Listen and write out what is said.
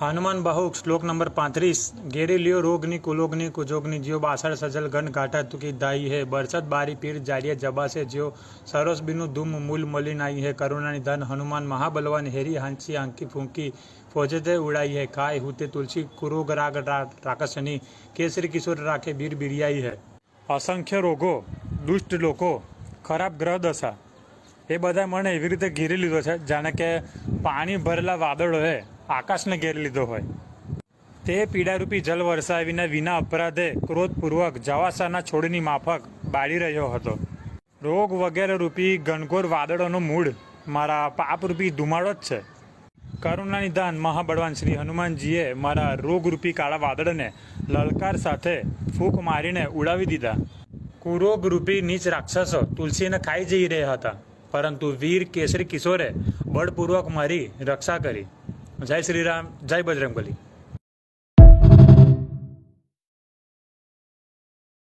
હનુમાન બાહુક, શ્લોક નંબર પાંત્રીસ. ઘેરી લ્યો રોગની, કુલોગની, કુજોગની, જ્યો બાસળ, સજલ ગણ ઘાટા, તુકી, દાઈ હે. બરસત બારી, પીર, જારિયા, જબાસે, જ્યો સરસ બીનું ધૂમ, મૂલ, મલિન આઈ હે. કરુણાની ધન, હનુમાન, મહાબલવાન, હેરી, હાંસી આંકી ફૂંકી ફોજે ઉડાઈ હે. ખાય હુતે, તુલસી, કુરોગ, રાગ રાકસની, કેસરી, કિશોર, રાખે બીર બીરિયાઈ હે. અસંખ્ય રોગો, દુષ્ટ લોકો, ખરાબ ગ્રહ દશા, એ બધા મને એવી રીતે ઘેરી લીધો છે, જાણે કે પાણી ભરેલા વાદળોએ આકાશને ઘેરી લીધો હોય. તે પીડારૂપી જલ વરસાવીને વિના અપરાધે ક્રોધપૂર્વક જવાસાના છોડની માફક બાળી રહ્યો હતો. રોગ વગેરે રૂપી ઘનઘોર વાદળોનો મૂળ મારા પાપરૂપી ધુમાડો જ છે. કરુણા નિદાન મહાબળવાન શ્રી હનુમાનજીએ મારા રોગરૂપી કાળા વાદળને લલકાર સાથે ફૂંક મારીને ઉડાવી દીધા. કુરોગરૂપી નીચ રાક્ષસો તુલસીને ખાઈ જઈ રહ્યા હતા, પરંતુ વીર કેસરી કિશોરે બળપૂર્વક મારી રક્ષા કરી. જય શ્રી રામ જય બજરંગબલી.